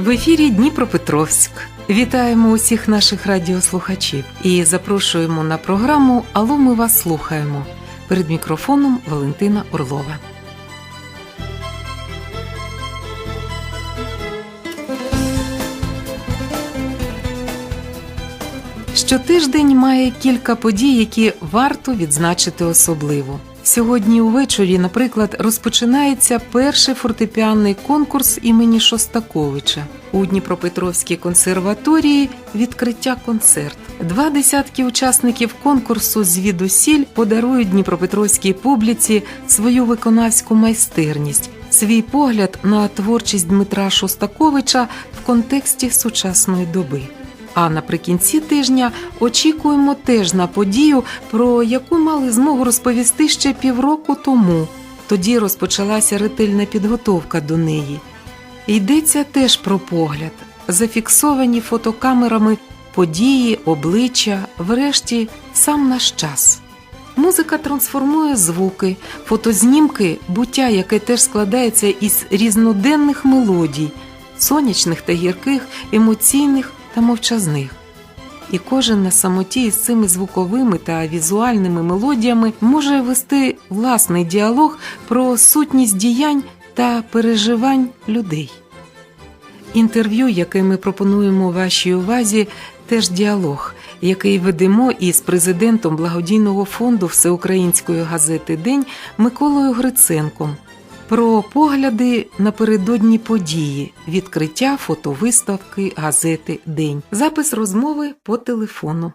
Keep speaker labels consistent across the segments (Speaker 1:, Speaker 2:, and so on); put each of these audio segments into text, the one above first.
Speaker 1: В ефірі Дніпропетровськ. Вітаємо усіх наших радіослухачів і запрошуємо на програму Алло, ми вас слухаємо. Перед мікрофоном Валентина Орлова. Щотиждень має кілька подій, які варто відзначити особливо. Сьогодні увечері, наприклад, розпочинається перший фортепіанний конкурс імені Шостаковича у Дніпропетровській консерваторії. Відкриття концерт. Два десятки учасників конкурсу звідусіль подарують Дніпропетровській публіці свою виконавську майстерність, свій погляд на творчість Дмитра Шостаковича в контексті сучасної доби. А наприкінці тижня очікуємо теж на подію, про яку мали змогу розповісти ще півроку тому. Тоді розпочалася ретельна підготовка до неї. Йдеться теж про погляд, зафіксовані фотокамерами події, обличчя, врешті сам наш час. Музика трансформує звуки, фотознімки, буття, яке теж складається із різноденних мелодій, сонячних та гірких, емоційних та мовчазних. І кожен на самоті із цими звуковими та візуальними мелодіями може вести власний діалог про сутність діянь та переживань людей. Інтерв'ю, яке ми пропонуємо вашій увазі, теж діалог, який ведемо із президентом благодійного фонду Всеукраїнської газети День Миколою Гриценком про погляди напередодні події, відкриття фотовиставки газети День. Запис розмови по телефону.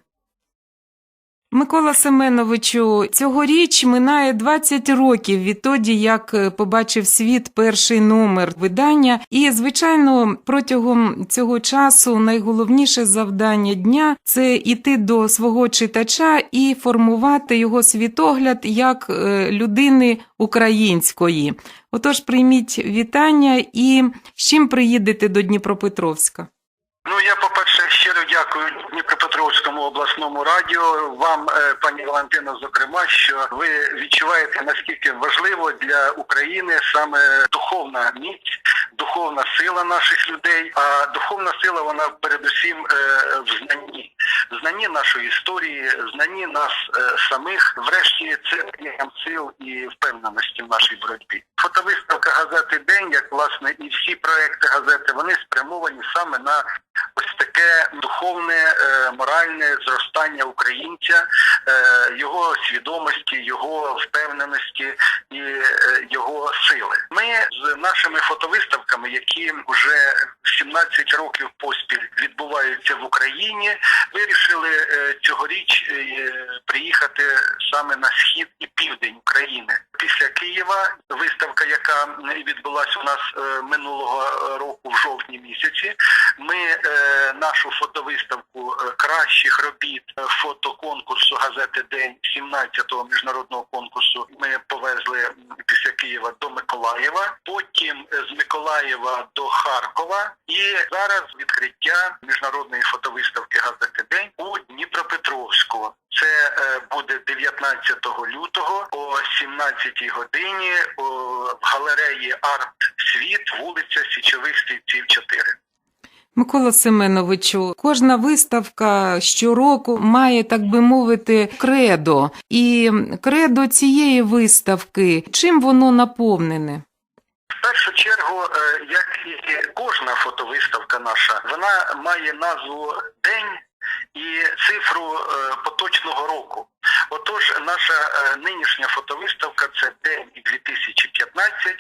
Speaker 1: Микола Семеновичу, цьогоріч минає 20 років відтоді, як е, побачив світ перший номер видання. І, звичайно, протягом цього часу найголовніше завдання дня це іти до свого читача і формувати його світогляд як е, людини української. Отож, прийміть вітання і з чим приїдете до Дніпропетровська.
Speaker 2: Ну я по-перше щиро дякую Дніпропетровському обласному радіо. Вам, е, пані Валентина, зокрема, що ви відчуваєте наскільки важливо для України саме духовна міць, духовна сила наших людей. А духовна сила вона передусім е, в знанні, знанні нашої історії, знанні нас е, самих. Врешті це нам сил і впевненості в нашій боротьбі. Фотовиставка газети День, як власне і всі проекти газети, вони спрямовані саме на ось таке духовне, е, моральне зростання українця, е, його свідомості, його впевненості і е, його сили. Ми з нашими фотовиставками, які вже 17 років поспіль відбуваються в Україні, вирішили цьогоріч приїхати саме на схід і південь України. Після Києва виставка, яка відбулася у нас минулого року в жовтні місяці, ми нашу фотовиставку кращих робіт фотоконкурсу газети День 17-го міжнародного конкурсу. Ми повезли після Києва до Миколаєва, потім з Миколаєва до Харкова, і зараз відкриття міжнародної фотовиставки газети День у Дніпропетровську. Це буде 19 лютого о 17 годині в галереї Арт Світ, вулиця Січових Стрільців, 4.
Speaker 1: Микола Семеновичу, кожна виставка щороку має, так би мовити, кредо. І кредо цієї виставки, чим воно наповнене?
Speaker 2: В першу чергу, як і кожна фотовиставка наша, вона має назву День і цифру поточного року. Отож, наша нинішня фотовиставка це день 2015,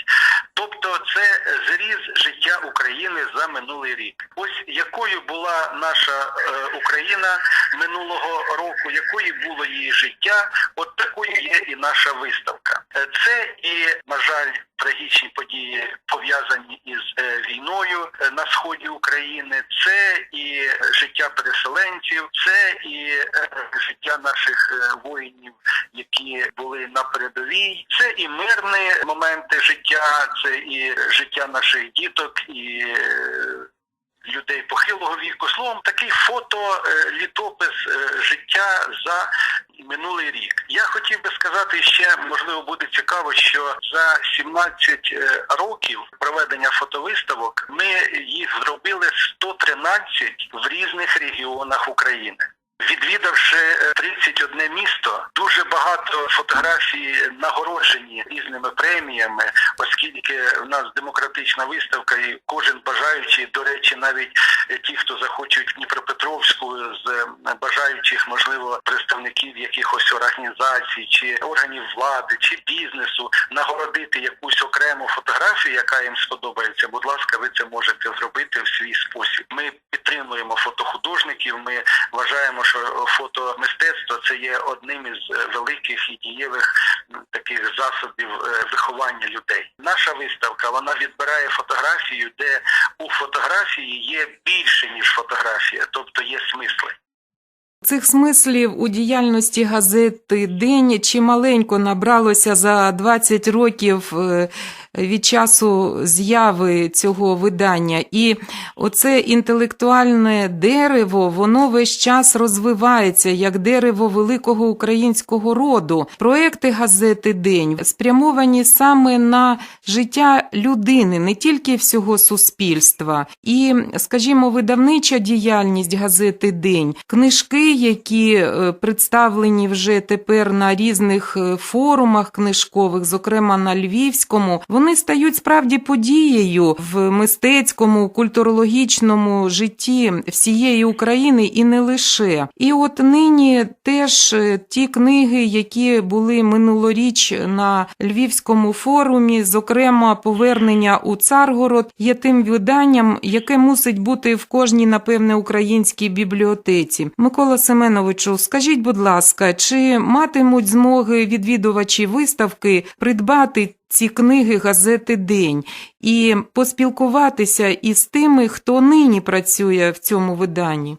Speaker 2: тобто це зріз життя України за минулий рік. Ось якою була наша Україна минулого року, якою було її життя, от такою є і наша виставка. Це і, на жаль, трагічні події пов'язані із війною на сході України, це і життя переселенців, це і життя наших воїнів, які були на передовій. Це і мирні моменти життя, це і життя наших діток, і людей похилого віку. Словом, такий фото е, е, життя за минулий рік. Я хотів би сказати ще, можливо, буде цікаво, що за 17 е, років проведення фотовиставок ми їх зробили 113 в різних регіонах України. Відвідавши е, 31 місто, дуже багато фотографій нагороджені різними преміями, оскільки в нас демократична виставка, і кожен бажаючий, до речі, навіть ті, хто захочуть в Дніпропетровську з е, бажаючих, можливо, представників якихось організацій чи органів влади чи бізнесу нагородити якусь окрему фотографію, яка їм сподобається. Будь ласка, ви це можете зробити в свій спосіб. Ми підтримуємо фотохудожників. Ми вважаємо, що фотомистецтво це є одним із е, великих і дієвих таких засобів е, виховання людей. Наша виставка вона відбирає фотографію, де у фотографії є більше ніж фотографія, тобто є смисли.
Speaker 1: Цих смислів у діяльності газети День чималенько набралося за 20 років е, від часу з'яви цього видання. І оце інтелектуальне дерево, воно весь час розвивається як дерево великого українського роду. Проекти газети День спрямовані саме на життя людини, не тільки всього суспільства. І, скажімо, видавнича діяльність газети День, книжки, які е, представлені вже тепер на різних е, форумах книжкових, зокрема на Львівському, вони стають справді подією в мистецькому, культурологічному житті всієї України і не лише. І от нині теж е, ті книги, які були минулоріч на Львівському форумі, зокрема повернення у Царгород, є тим виданням, яке мусить бути в кожній, напевне, українській бібліотеці. Микола Семеновичу, скажіть, будь ласка, чи матимуть змоги відвідувачі виставки придбати ці книги газети День і поспілкуватися із тими, хто нині працює в цьому виданні?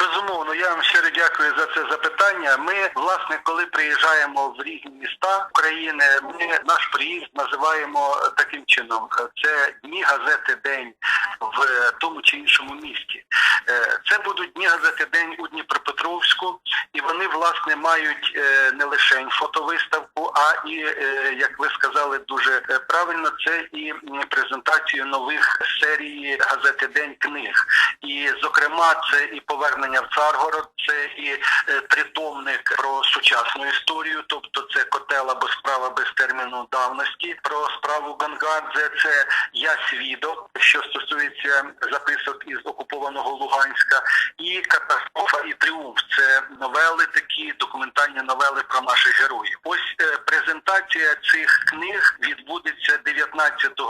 Speaker 2: Безумовно, я вам щиро дякую за це запитання. Ми, власне, коли приїжджаємо в різні міста України, ми наш приїзд називаємо таким чином: це дні газети День в тому чи іншому місті. Е, Це будуть дні газети День у Дніпропетровську, і вони власне мають е, не лише фотовиставку, а і е, як ви сказали дуже правильно, це і презентацію нових серій газети День книг. І зокрема, це і повернення в Царгород, це і е, тритомник про сучасну історію, тобто це котел або справа без терміну давності, про справу Гангадзе, це я свідок, що стосується записок із окупованого Луганська, і катастрофа і тріумф. Це новели, такі документальні новели про наших героїв. Ось е, презентація цих книг відбудеться 19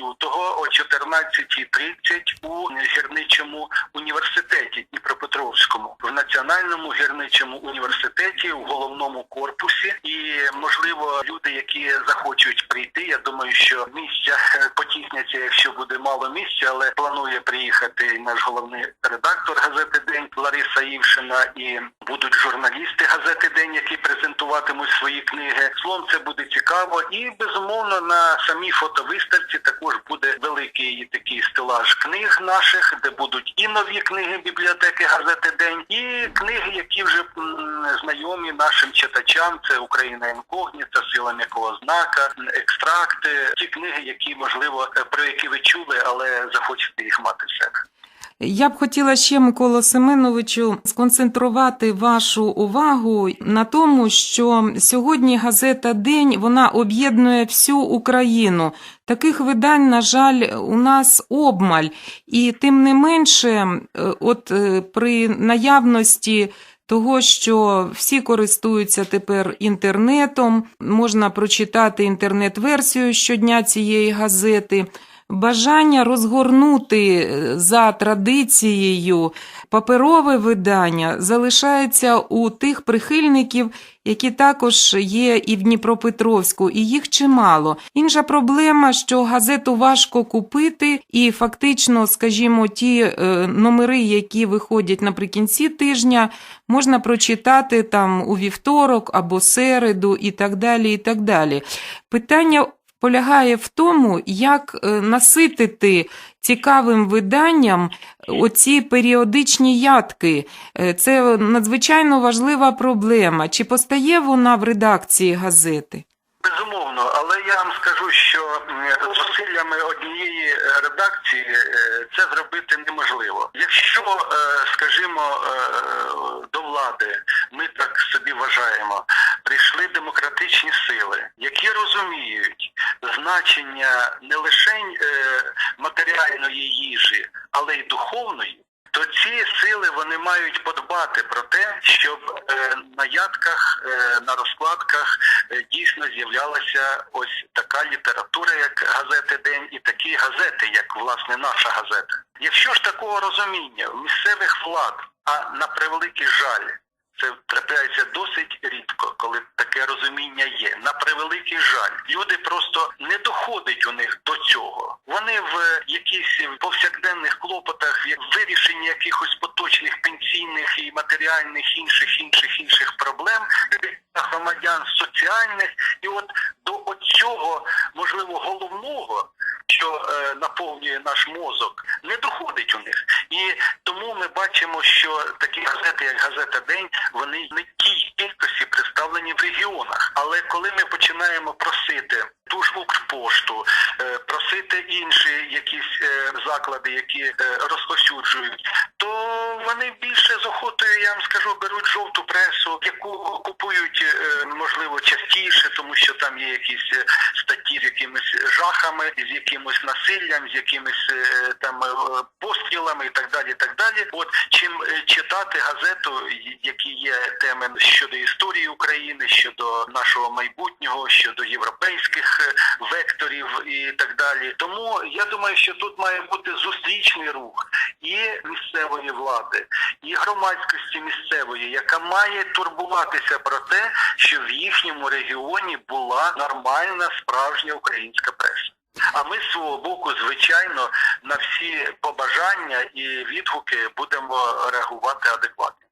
Speaker 2: лютого о 14.30 у гірничому університеті Дніпропетровському в Національному гірничому університеті в головному корпусі. І можливо, люди, які захочуть прийти. Я думаю, що місця е, потісняться, якщо буде мало місця, але планує приїхати наш головний редактор газети День Лариса Івшина і будуть журналісти газети День, які презентуватимуть свої книги. Словом, це буде цікаво. І безумовно на самій фотовиставці також буде великий такий стелаж книг наших, де будуть і нові книги бібліотеки газети День, і книги, які вже знайомі нашим читачам. Це Україна інкогніта, сила м'якого знака, екстракти, ті книги, які можливо про які ви чули, але захочете їх мати в себе.
Speaker 1: Я б хотіла ще, Микола Семеновичу, сконцентрувати вашу увагу на тому, що сьогодні газета День вона об'єднує всю Україну. Таких видань, на жаль, у нас обмаль. І тим не менше, е, от е, при наявності. Того, що всі користуються тепер інтернетом, можна прочитати інтернет-версію щодня цієї газети. Бажання розгорнути е, за традицією паперове видання залишається у тих прихильників, які також є і в Дніпропетровську, і їх чимало. Інша проблема, що газету важко купити, і фактично, скажімо, ті е, номери, які виходять наприкінці тижня, можна прочитати там у вівторок або середу, і так далі. і так далі. Питання полягає в тому, як е, наситити цікавим виданням оці періодичні ядки. Е, Це надзвичайно важлива проблема. Чи постає вона в редакції газети?
Speaker 2: Безумовно, але я вам скажу, що зусиллями однієї е, редакції е, це зробити неможливо. Якщо, е, скажімо, е, до влади ми так собі вважаємо, прийшли демократичні сили, які розуміють значення не лише матеріальної їжі, але й духовної. То ці сили вони мають подбати про те, щоб е, на ядках, е, на розкладках е, дійсно з'являлася ось така література, як газети День, і такі газети, як власне наша газета. Якщо ж такого розуміння у місцевих влад, а на превеликий жаль, це трапляється досить рідко, коли таке розуміння є. На превеликий жаль, люди просто не доходить у них до цього. Вони в якісь повсякденних клопотах, вирішенні якихось поточних пенсійних і матеріальних інших інших інших проблем громадян соціальних, і от до цього можливо головного, що е, наповнює наш мозок, не доходить у них. І тому ми бачимо, що такі газети, як газета День, вони не тій кількості представлені в регіонах. Але коли ми починаємо просити ту ж Укрпошту, е, просити інші якісь е, заклади, які е, розповсюджують, то вони більше з охотою, я вам скажу, беруть жовту пресу, яку купують е, можливо частіше, тому що там є якісь е, статті з якимись жахами, з якимось насиллям, з якимись е, там пострілами і так далі. і Так далі. От чим е, читати газету, які є теми щодо історії України, щодо нашого майбутнього, щодо європейських е, векторів і так далі. Тому я думаю, що тут має бути зустрічний рух і місцевої влади, і громадськості місцевої, яка має турбуватися про те, що в їхньому регіоні була нормальна справжня українська преса. А ми з свого боку, звичайно, на всі побажання і відгуки будемо реагувати адекватно.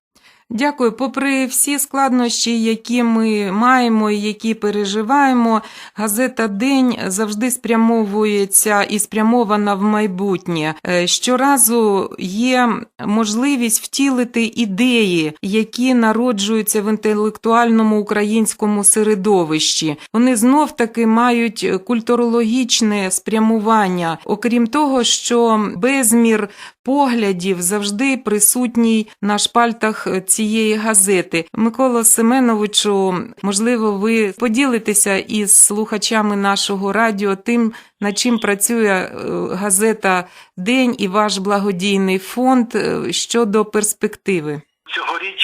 Speaker 1: Дякую. Попри всі складнощі, які ми маємо і які переживаємо, газета День завжди спрямовується і спрямована в майбутнє. Е, Щоразу є можливість втілити ідеї, які народжуються в інтелектуальному українському середовищі. Вони знов таки мають культурологічне спрямування, окрім того, що безмір поглядів завжди присутній на шпальтах цієї газети. Микола Семеновичу, можливо, ви поділитеся із слухачами нашого радіо тим, над чим працює е, газета День і ваш благодійний фонд е, щодо перспективи.
Speaker 2: Цьогоріч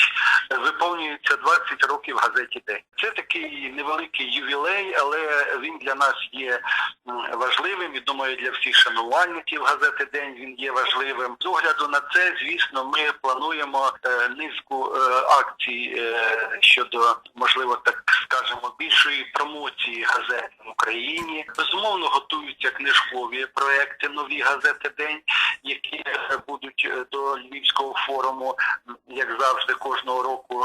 Speaker 2: виповнюється 20 років газеті День. Це такий невеликий ювілей, але він для нас є важливим. І думаю, для всіх шанувальників газети День він є важливим. З огляду на це, звісно, ми плануємо е, низку е, акцій е, щодо, можливо, так скажемо, більшої промоції газет в Україні. Безумовно, готуються книжкові проекти нові газети День, які будуть до Львівського форуму як завжди, кожного року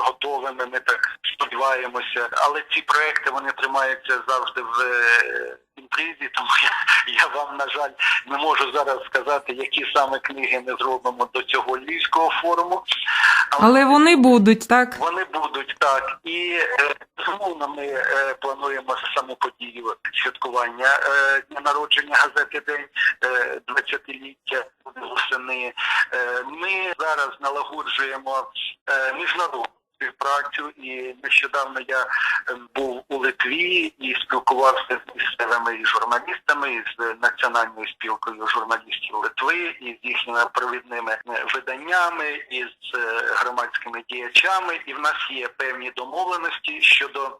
Speaker 2: готовими. Ми так сподіваємося. Але ці проекти вони тримаються завжди в е, інтризі, тому я, я вам, на жаль, не можу зараз сказати, які саме книги ми зробимо до цього львівського форуму.
Speaker 1: Але вони будуть так.
Speaker 2: Вони будуть так. І е, безумовно ми е, плануємо саму подію святкування е, дня народження газети День е, 20-ліття восени. Е, ми зараз налагоджуємо е, міжнародну співпрацю і нещодавно я е, був у Литві і спілкувався з місцевими журналістами, з національною спілкою журналістів Литви, і з їхніми провідними е, виданнями, і з е, громадськими діячами. І в нас є певні домовленості щодо.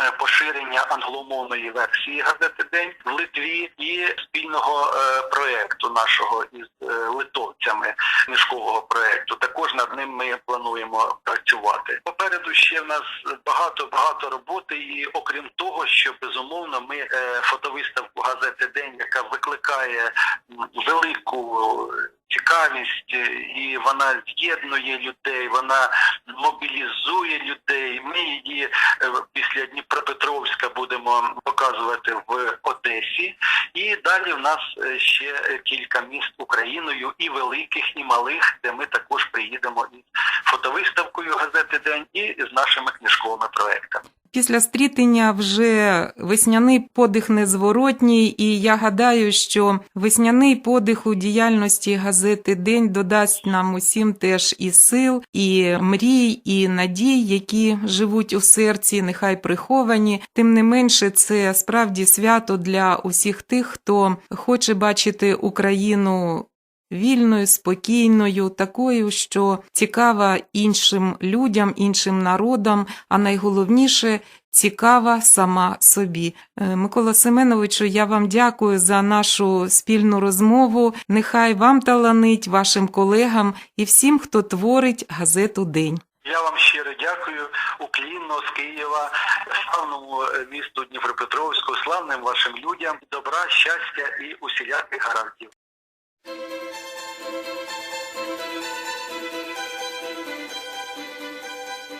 Speaker 2: Е, Поширення англомовної версії газети День в Литві і спільного е, проекту нашого із е, литовцями книжкового проекту. Також над ним ми плануємо працювати. Попереду ще в нас багато багато роботи, і окрім того, що безумовно ми фотовиставку газети День, яка викликає велику цікавість, е, і вона з'єднує людей, вона мобілізує людей. Ми її е, після Дніпропетровська будемо показувати в Одесі. І далі в нас е, ще кілька міст Україною, і великих, і малих, де ми також приїдемо із фотовиставкою газети День і з нашими книжковими проектами.
Speaker 1: Після стрітення вже весняний подих незворотній, і я гадаю, що весняний подих у діяльності газети День додасть нам усім теж і сил, і мрій, і надій, які живуть у серці, нехай приховані. Тим не менше, це справді свято для усіх тих, хто хоче бачити Україну. Вільною, спокійною, такою, що цікава іншим людям, іншим народам, а найголовніше цікава сама собі. Е, Микола Семеновичу, я вам дякую за нашу спільну розмову. Нехай вам таланить, вашим колегам і всім, хто творить газету День.
Speaker 2: Я вам щиро дякую. Уклінно з Києва, славному місту Дніпропетровську, славним вашим людям, добра, щастя і усіляких гарантів.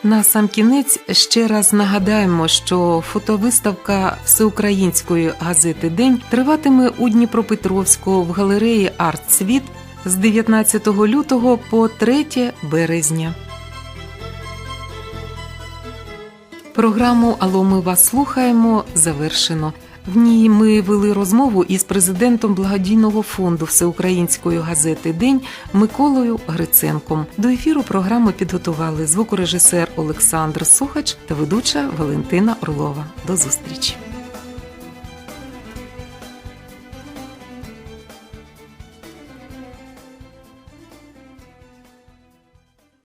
Speaker 1: На сам кінець ще раз нагадаємо, що фотовиставка всеукраїнської газети День триватиме у Дніпропетровську в галереї Арт Світ з 19 лютого по 3 березня. Програму Алло, ми вас слухаємо завершено. В ній ми вели розмову із президентом благодійного фонду Всеукраїнської газети День Миколою Гриценком. До ефіру програму підготували звукорежисер Олександр Сухач та ведуча Валентина Орлова. До зустрічі.